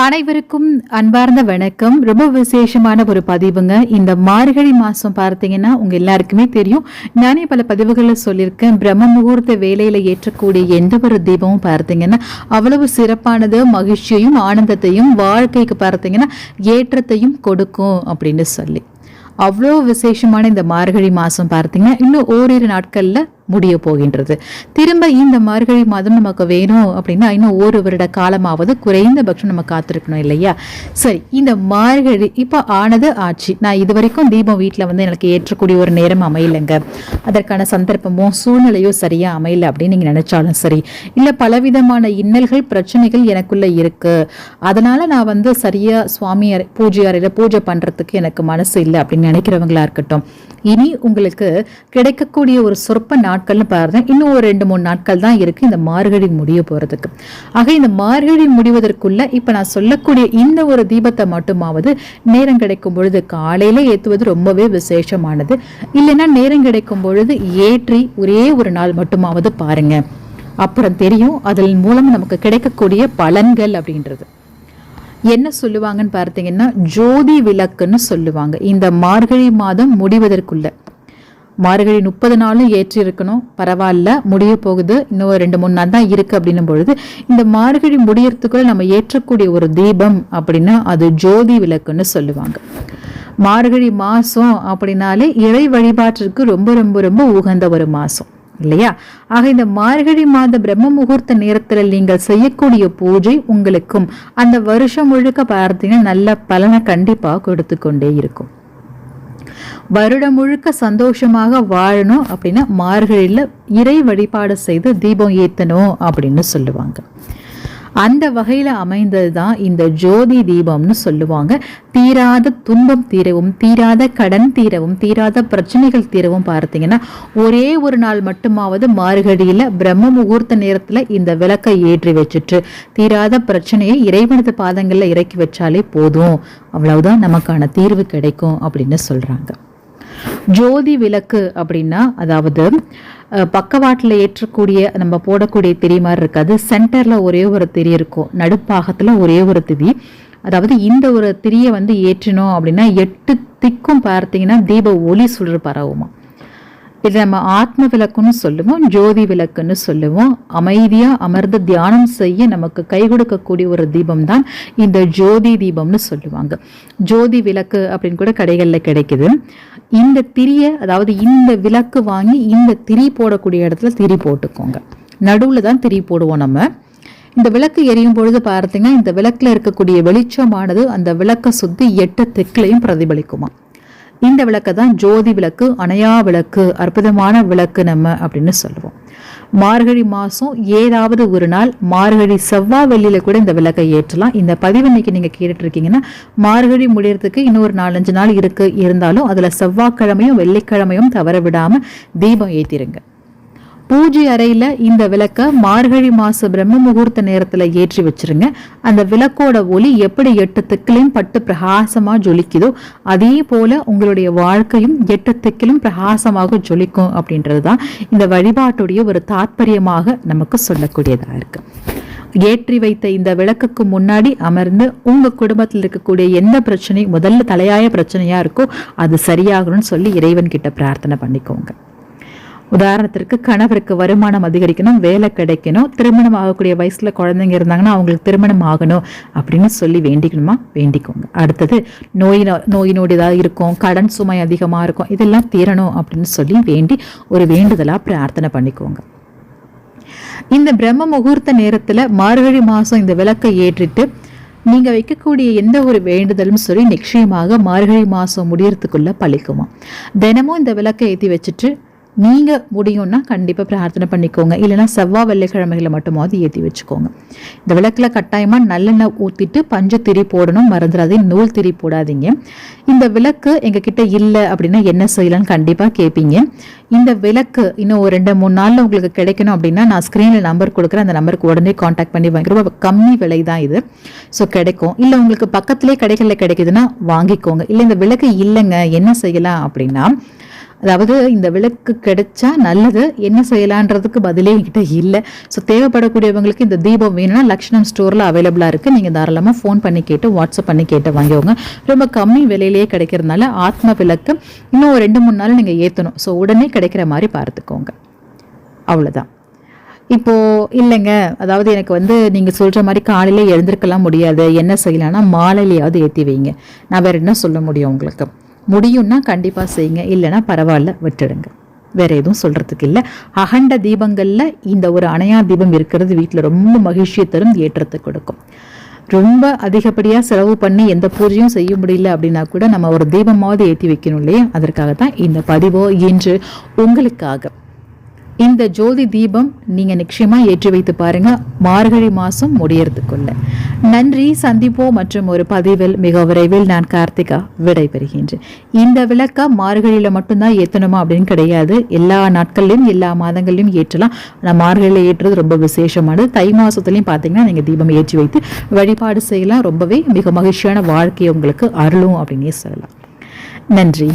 அனைவருக்கும் அன்பார்ந்த வணக்கம். ரொம்ப விசேஷமான ஒரு பதிவுங்க. இந்த மார்கழி மாதம் பார்த்தீங்கன்னா உங்கள் எல்லாருக்குமே தெரியும். நானே பல பதிவுகளில் சொல்லியிருக்கேன். பிரம்ம முகூர்த்த வேலையில் ஏற்றக்கூடிய எந்த ஒரு தீபமும் பார்த்தீங்கன்னா அவ்வளவு சிறப்பானது மகிழ்ச்சியையும் ஆனந்தத்தையும் வாழ்க்கைக்கு பார்த்தீங்கன்னா ஏற்றத்தையும் கொடுக்கும் அப்படின்னு சொல்லி. அவ்வளோ விசேஷமான இந்த மார்கழி மாதம் பார்த்தீங்கன்னா இன்னும் ஓரிரு நாட்களில் முடிய போகின்றது. திரும்ப இந்த மார்கழி மாதம் நமக்கு வேணும் அப்படின்னா இன்னும் ஒரு வருட காலமாவது குறைந்தபட்சம் நம்ம காத்திருக்கணும் இல்லையா? சரி இந்த மார்கழி இப்போ ஆனது ஆட்சி. நான் இது வரைக்கும் தீபம் வீட்டில் வந்து எனக்கு ஏற்றக்கூடிய ஒரு நேரம் அமையலைங்க. அதற்கான சந்தர்ப்பமோ சூழ்நிலையோ சரியாக அமையல அப்படின்னு நீங்கள் நினைச்சாலும் சரி. இல்லை பலவிதமான இன்னல்கள் பிரச்சனைகள் எனக்குள்ள இருக்கு. அதனால நான் வந்து சரியாக சுவாமி அறை பூஜை அறையில் பூஜை பண்ணுறதுக்கு எனக்கு மனசு இல்லை அப்படின்னு நினைக்கிறவங்களா இருக்கட்டும். இனி உங்களுக்கு கிடைக்கக்கூடிய ஒரு சொற்ப நாட்கள்னு பாருங்க. இன்னும் ஒரு ரெண்டு மூணு நாட்கள் தான் இருக்கு இந்த மார்கழி முடிய போறதுக்கு. ஆக இந்த மார்கழி முடிவதற்குள்ள இப்ப நான் சொல்லக்கூடிய இந்த ஒரு தீபத்தை மட்டுமாவது நேரம் கிடைக்கும் பொழுது காலையில ஏத்துவது ரொம்பவே விசேஷமானது. இல்லைன்னா நேரம் கிடைக்கும் பொழுது ஏற்றி ஒரே ஒரு நாள் மட்டுமாவது பாருங்க. அப்புறம் தெரியும் அதன் மூலம் நமக்கு கிடைக்கக்கூடிய பலன்கள் அப்படின்றது. என்ன சொல்லுவாங்கன்னு பார்த்தீங்கன்னா ஜோதி விளக்குன்னு சொல்லுவாங்க. இந்த மார்கழி மாதம் முடிவதற்குள்ள. மார்கழி முப்பது நாளும் ஏற்றி இருக்கணும் பரவாயில்ல முடிய போகுது. இன்னும் ஒரு ரெண்டு மூணு நாள் தான் இருக்குது அப்படின்னும் பொழுது இந்த மார்கழி முடியறதுக்குள்ள நம்ம ஏற்றக்கூடிய ஒரு தீபம் அப்படின்னா அது ஜோதி விளக்குன்னு சொல்லுவாங்க. மார்கழி மாதம் அப்படின்னாலே இறை வழிபாட்டிற்கு ரொம்ப ரொம்ப ரொம்ப உகந்த ஒரு மாதம் இல்லையா? ஆக இந்த மார்கழி மாத பிரம்ம முகூர்த்த நேரத்தில் நீங்கள் செய்யக்கூடிய பூஜை உங்களுக்கும் அந்த வருஷம் முழுக்க பார்த்தீங்கன்னா நல்ல பலனை கண்டிப்பாக கொடுத்து கொண்டே இருக்கும். வருடம் முழுக்க சந்தோஷமாக வாழணும் அப்படின்னா மார்கழியில் இறை வழிபாடு செய்து தீபம் ஏத்தணும் அப்படின்னு சொல்லுவாங்க. அந்த வகையில் அமைந்தது தான் இந்த ஜோதி தீபம்னு சொல்லுவாங்க. தீராத துன்பம் தீரவும் தீராத கடன் தீரவும் தீராத பிரச்சனைகள் தீரவும் பார்த்தீங்கன்னா ஒரே ஒரு நாள் மட்டுமாவது மார்கடியில் பிரம்ம முகூர்த்த நேரத்தில் இந்த விளக்கை ஏற்றி வச்சுட்டு தீராத பிரச்சனையை இறைவனது பாதங்களில் இறக்கி வச்சாலே போதும். அவ்வளவுதான் நமக்கான தீர்வு கிடைக்கும் அப்படின்னு சொல்றாங்க. ஜோதி விளக்கு அப்படின்னா அதாவது பக்கவாட்டில் ஏற்றக்கூடிய நம்ம போடக்கூடிய திரி மாதிரி இருக்காது. சென்டரில் ஒரே ஒரு திரி இருக்கும். நடுப்பாகத்தில் ஒரே ஒரு திரி. அதாவது இந்த ஒரு திரியை வந்து ஏற்றினோம் அப்படின்னா எட்டு திக்கும் பார்த்தீங்கன்னா தீப ஒளி சுடர் பரவுமா. இது நம்ம ஆத்ம விளக்குன்னு சொல்லுவோம் ஜோதி விளக்குன்னு சொல்லுவோம். அமைதியாக அமர்ந்து தியானம் செய்ய நமக்கு கை கொடுக்கக்கூடிய ஒரு தீபம் தான் இந்த ஜோதி தீபம்னு சொல்லுவாங்க. ஜோதி விளக்கு அப்படின்னு கூட கடைகளில் கிடைக்குது. இந்த திரியை அதாவது இந்த விளக்கு வாங்கி இந்த திரி போடக்கூடிய இடத்துல திரி போட்டுக்கோங்க. நடுவில் தான் திரி போடுவோம் நம்ம. இந்த விளக்கு எரியும் பொழுது பார்த்தீங்கன்னா இந்த விளக்கில் இருக்கக்கூடிய வெளிச்சமானது அந்த விளக்கை சுற்றி எட்டு தெற்குலையும் பிரதிபலிக்குமா? இந்த விளக்கை தான் ஜோதி விளக்கு அணையா விளக்கு அற்புதமான விளக்கு நம்ம அப்படின்னு சொல்லுவோம். மார்கழி மாதம் ஏதாவது ஒரு நாள் மார்கழி செவ்வாய் வெள்ளியில கூட இந்த விளக்கை ஏற்றலாம். இந்த பதிவு இன்னைக்கு நீங்கள் கேட்டுட்ருக்கீங்கன்னா மார்கழி முடியறதுக்கு இன்னும் ஒரு நாலஞ்சு நாள் இருக்குது இருந்தாலும் அதில் செவ்வாய்க்கிழமையும் வெள்ளிக்கிழமையும் தவற விடாமல் தீபம் ஏற்றிருங்க பூஜை அறையில் இந்த விளக்கை மார்கழி மாச பிரம்ம முகூர்த்த நேரத்தில் ஏற்றி வச்சிருங்க. அந்த விளக்கோட ஒளி எப்படி எட்டு திக்கிலையும் பட்டு பிரகாசமாக ஜொலிக்குதோ அதே போல் உங்களுடைய வாழ்க்கையும் எட்டு திக்கிலும் பிரகாசமாக ஜொலிக்கும் அப்படின்றது தான் இந்த வழிபாட்டுடைய ஒரு தாற்பயமாக நமக்கு சொல்லக்கூடியதாக இருக்குது ஏற்றி வைத்த இந்த விளக்குக்கு முன்னாடி அமர்ந்து உங்கள் குடும்பத்தில் இருக்கக்கூடிய எந்த பிரச்சனை முதல்ல தலையாய பிரச்சனையாக இருக்கோ அது சரியாகணும்னு சொல்லி இறைவன் கிட்ட பிரார்த்தனை பண்ணிக்கோங்க. உதாரணத்திற்கு கணவருக்கு வருமானம் அதிகரிக்கணும் வேலை கிடைக்கணும் திருமணம் ஆகக்கூடிய வயசுல குழந்தைங்க இருந்தாங்கன்னா அவங்களுக்கு திருமணம் ஆகணும் அப்படின்னு சொல்லி வேண்டிக்கணுமா? வேண்டிக்கோங்க. அடுத்தது நோய் நோய் ஏதாவது இருக்கும் கடன் சுமை அதிகமா இருக்கும் இதெல்லாம் தீரணும் அப்படின்னு சொல்லி வேண்டி ஒரு வேண்டுதலா பிரார்த்தனை பண்ணிக்கோங்க. இந்த பிரம்ம முகூர்த்த நேரத்துல மார்கழி மாசம் இந்த விளக்கை ஏற்றிட்டு நீங்கள் வைக்கக்கூடிய எந்த ஒரு வேண்டுதலும் சரி நிச்சயமாக மார்கழி மாதம் முடியறதுக்குள்ளே பழிக்குமா? தினமும் இந்த விளக்கை ஏற்றி வச்சுட்டு நீங்கள் முடியும்னா கண்டிப்பாக பிரார்த்தனை பண்ணிக்கோங்க. இல்லைனா செவ்வாய் வெள்ளிக்கிழமைகளை மட்டுமாவது ஏற்றி வச்சுக்கோங்க. இந்த விளக்கில் கட்டாயமாக நல்லெண்ணெய் ஊற்றிட்டு பஞ்சு திரி போடணும். மறந்துடாதீங்க. நூல் திரி போடாதீங்க. இந்த விளக்கு எங்ககிட்ட இல்லை அப்படின்னா என்ன செய்யலாம்னு கண்டிப்பாக கேட்பீங்க இந்த விளக்கு இன்னும் ஒரு ரெண்டு மூணு நாளில் உங்களுக்கு கிடைக்கணும் அப்படின்னா நான் ஸ்க்ரீனில் நம்பர் கொடுக்குறேன். அந்த நம்பருக்கு உடனே காண்டாக்ட் பண்ணி வாங்கி ரொம்ப கம்மி விலை தான் இது. ஸோ கிடைக்கும். இல்லை உங்களுக்கு பக்கத்துலேயே கிடைக்கல கிடைக்குதுன்னா வாங்கிக்கோங்க. இல்லை இந்த விளக்கு இல்லைங்க. என்ன செய்யலாம் அப்படின்னா அதாவது இந்த விளக்கு கிடைச்சா நல்லது என்ன செய்யலான்றதுக்கு பதிலே என்கிட்ட இல்லை. ஸோ தேவைப்படக்கூடியவங்களுக்கு இந்த தீபம் வேணும்னா லக்ஷ்மணம் ஸ்டோரில் அவைலபிளாக இருக்குது நீங்கள் தாராளமாக ஃபோன் பண்ணி கேட்டு வாட்ஸ்அப் பண்ணி கேட்டு வாங்கிக்கோங்க. ரொம்ப கம்மி விலையிலேயே கிடைக்கிறதுனால ஆத்ம விளக்கு இன்னும் ஒரு ரெண்டு மூணு நாள் நீங்கள் ஏற்றணும் ஸோ உடனே கிடைக்கிற மாதிரி பார்த்துக்கோங்க. அவ்வளோதான் இப்போது இல்லைங்க. அதாவது எனக்கு வந்து நீங்கள் சொல்கிற மாதிரி காலையில் எழுந்திருக்கலாம் முடியாது. என்ன செய்யலாம்னா மாலையிலையாவது ஏற்றி வைங்க. நான் வேறு என்ன சொல்ல முடியும் உங்களுக்கு? முடியும்னா கண்டிப்பாக செய்யுங்க இல்லைன்னா பரவாயில்ல விட்டுடுங்க. வேற எதுவும் சொல்றதுக்கு இல்லை. அகண்ட தீபங்களில் இந்த ஒரு அணையா தீபம் இருக்கிறது வீட்டில் ரொம்ப மகிழ்ச்சியை தரும் ஏற்றத்தை கொடுக்கும். ரொம்ப அதிகப்படியாக செலவு பண்ணி எந்த பூஜையும் செய்ய முடியல அப்படின்னா கூட நம்ம ஒரு தீபமாவது ஏற்றி வைக்கணும் இல்லையா? அதற்காக தான் இந்த பதிவோ இன்று உங்களுக்காக. இந்த ஜோதி தீபம் நீங்க நிச்சயமா ஏற்றி வைத்து பாருங்க. மார்கழி மாசம் முடியறதுக்குள்ள. நன்றி சந்திப்போம் மற்றும் ஒரு பதிவில் மிக விரைவில் நான் கார்த்திகா விடைபெறுகின்றேன். இந்த விளக்க மார்கழியில மட்டும்தான் ஏற்றணுமா அப்படின்னு கிடையாது. எல்லா நாட்கள்லையும் எல்லா மாதங்கள்லையும் ஏற்றலாம். ஆனால் மார்கழியில ஏற்றுறது ரொம்ப விசேஷமானது. தை மாதத்துலையும் பார்த்தீங்கன்னா நீங்க தீபம் ஏற்றி வைத்து வழிபாடு செய்யலாம். ரொம்பவே மிக மகிழ்ச்சியான வாழ்க்கையை உங்களுக்கு அருளும் அப்படின்னே சொல்லலாம். நன்றி.